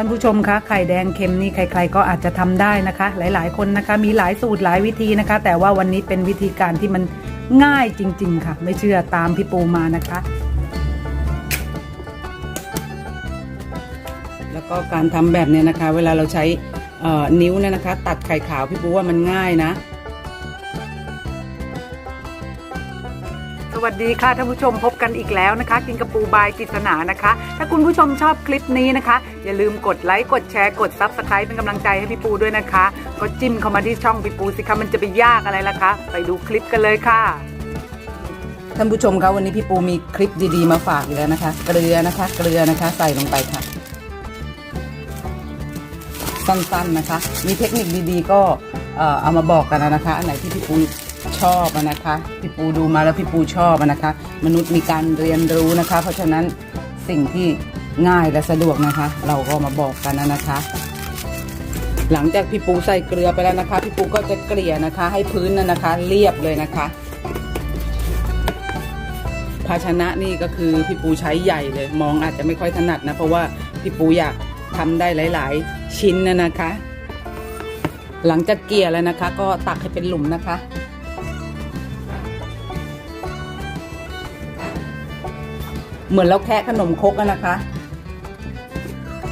ท่านผู้ชมคะไข่แดงเค็มนี่ใคร ๆ ก็อาจจะทำได้นะคะ หลาย ๆ คนนะคะ มีหลายสูตรหลายวิธีนะคะ แต่ว่าวันนี้เป็นวิธีการที่มันง่ายจริง ๆ ค่ะ ไม่เชื่อตามพี่ปูมานะคะ แล้วก็การทำแบบเนี้ยนะคะ เวลาเราใช้นิ้วเนี่ยนะคะ ตัดไข่ขาวพี่ปูว่ามันง่ายนะ วัสดีค่ะท่านผู้ชมพบกันอีกแล้วนะคะ กินกระปูบายกิษณานะคะ ถ้าคุณผู้ชมชอบคลิปนี้นะคะ อย่าลืมกดไลค์กดแชร์กดซับสไครป์เป็นกำลังใจให้พี่ปูด้วยนะคะ ก็จิ้มเข้ามาที่ช่องพี่ปูสิคะมันจะไปยากอะไรล่ะคะ ไปดูคลิปกันเลยค่ะท่านผู้ชมคะวันนี้พี่ปูมีคลิปดีๆมาฝากอีกแล้วนะคะ เกลือนะคะ เกลือนะคะใส่ลงไปค่ะ สั้นๆนะคะ มีเทคนิคดีๆ ก็เอามาบอกกันนะคะ อันไหนที่พี่ปู ชอบนะคะพี่ปูดูมาแล้วพี่ปูชอบนะคะ มนุษย์มีการเรียนรู้นะคะ เพราะฉะนั้นสิ่งที่ง่ายและสะดวกนะคะ เราก็มาบอกกันนะคะ หลังจากพี่ปูใส่เกลือไปแล้วนะคะ พี่ปูก็จะเกลี่ยนะคะ ให้พื้นน่ะนะคะ เรียบเลยนะคะ ภาชนะนี่ก็คือพี่ปูใช้ใหญ่เลย มองอาจจะไม่ค่อยถนัดนะ เพราะว่าพี่ปูอยากทำได้หลาย ๆ ชิ้นนะนะคะ หลังจากเกลี่ยแล้วนะคะ ก็ตักให้เป็นหลุมนะคะ เหมือนเราแคะขนมครกอะนะคะ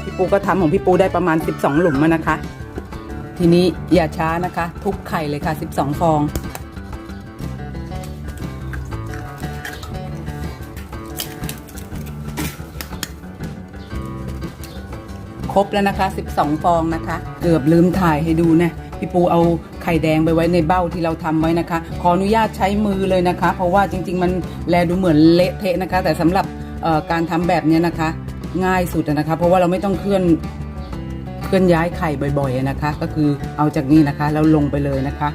พี่ปูก็ทำของพี่ปูได้ประมาณ 12 หลุมนะคะ ทีนี้อย่าช้านะคะ ทุบไข่เลยค่ะ 12 ฟอง ครบแล้วนะคะ 12 ฟองนะคะ เกือบลืมถ่ายให้ดูนะพี่ปูเอาไข่แดงไปไว้ในเบ้าที่เราทำไว้นะคะ ขออนุญาตใช้มือเลยนะคะ เพราะว่าจริง ๆ มันแลดูเหมือนเละเทะนะคะ แต่สำหรับ การทำแบบนี้นะคะ ง่ายสุดนะคะ เพราะว่าเราไม่ต้องเคลื่อนเคลื่อนย้ายไข่บ่อยๆนะคะ ก็คือเอาจากนี้นะคะแล้วลงไปเลยนะคะ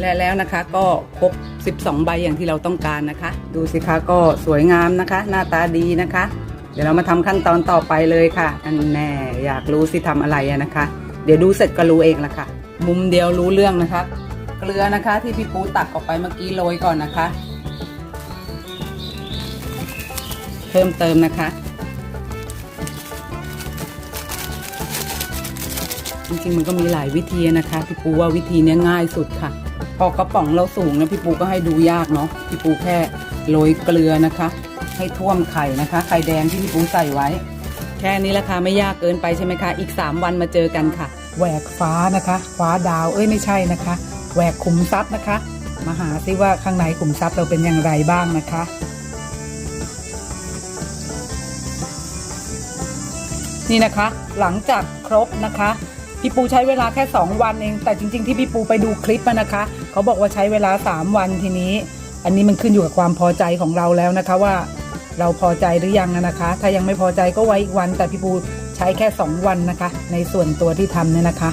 และแล้วนะคะก็ครบ 12 ใบอย่างที่เราต้องการนะคะ ดูสิคะก็สวยงามนะคะ หน้าตาดีนะคะ เดี๋ยวเรามาทำขั้นตอนต่อไปเลยค่ะ อันแน่อยากรู้สิทำอะไรนะคะ เดี๋ยวดูเสร็จก็รู้เองละค่ะ มุมเดียวรู้เรื่องนะคะ เกลือนะคะที่พี่ปูตักออกไปเมื่อกี้โรยก่อนนะคะ เพิ่มเติมนะคะ จริงๆมันก็มีหลายวิธีนะคะพี่ปูว่าวิธีนี้ง่ายสุดค่ะ พอกระป๋องเราสูงนะพี่ปูก็ให้ดูยากเนาะพี่ปูแค่โรยเกลือนะคะ ให้ท่วมไข่นะคะไข่แดงที่พี่ปูใส่ไว้ แค่นี้ราคาไม่ยากเกินไปใช่ไหมคะ อีก 3 วันมาเจอกันค่ะ แหวกฟ้านะคะฟ้าดาวเอ้ยไม่ใช่นะคะแหวกขุมทรัพย์นะคะ มาหาซิว่าข้างในขุมทรัพย์เราเป็นอย่างไรบ้างนะคะ นี่นะคะหลังจากครบนะคะพี่ปูใช้เวลาแค่ 2 วันเอง แต่จริง ๆ ที่พี่ปูไปดูคลิปอะนะคะ เขาบอกว่าใช้เวลา 3 วันทีนี้ อันนี้มันขึ้นอยู่กับความพอใจของเราแล้วนะคะว่าเราพอใจหรือยังนะคะ ถ้ายังไม่พอใจก็ไว้อีกวันแต่พี่ปู ใช้แค่ 2 วันนะคะ ในส่วนตัวที่ทำเนี่ยนะคะ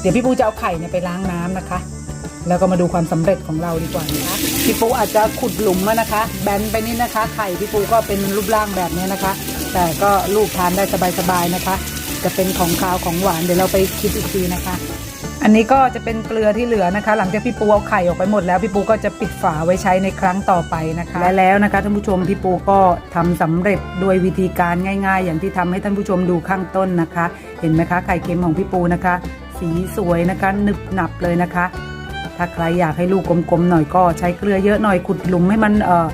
เดี๋ยวพี่ปูจะเอาไข่เนี่ยไปล้างน้ำนะคะ แล้วก็มาดูความสำเร็จของเราดีกว่านะคะพี่ปูอาจจะขุดหลุมมะนะคะ แบนไปนิดนะคะ ไข่พี่ปูก็เป็นรูปร่างแบบนี้นะคะ แต่ก็ลูกทานได้สบายๆนะคะ จะเป็นของคาวของหวานเดี๋ยวเราไปคิดอีกทีนะคะ อันนี้ก็จะเป็นเกลือที่เหลือนะคะ หลังจากพี่ปูเอาไข่ออกไปหมดแล้วพี่ปูก็จะปิดฝาไว้ใช้ในครั้งต่อไปนะคะ และแล้วนะคะท่านผู้ชมพี่ปูก็ทำสำเร็จโดยวิธีการง่าย ๆ อย่างที่ทำให้ท่านผู้ชมดูข้างต้นนะคะ เห็นไหมคะไข่เค็มของพี่ปูนะคะ สีสวยนะคะหนึบหนับเลยนะคะ ถ้าใครอยากให้ลูกกลมๆหน่อยก็ใช้เกลือเยอะหน่อยขุดหลุมให้มันเอ่อ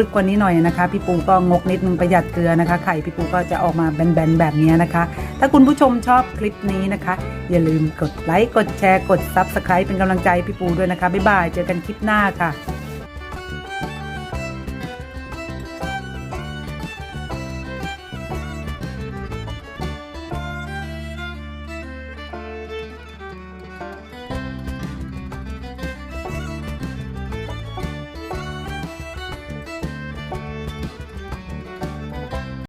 ลึกๆกว่านี้หน่อยนะคะ พี่ปูก็งกนิดนึงประหยัดเกลือนะคะ ไข่พี่ปูก็จะออกมาแบนๆแบบนี้นะคะ ถ้าคุณผู้ชมชอบคลิปนี้นะคะ อย่าลืมกดไลค์กดแชร์กด Subscribe เป็นกำลังใจพี่ปูด้วยนะคะบ๊ายบายเจอกันคลิปหน้าค่ะ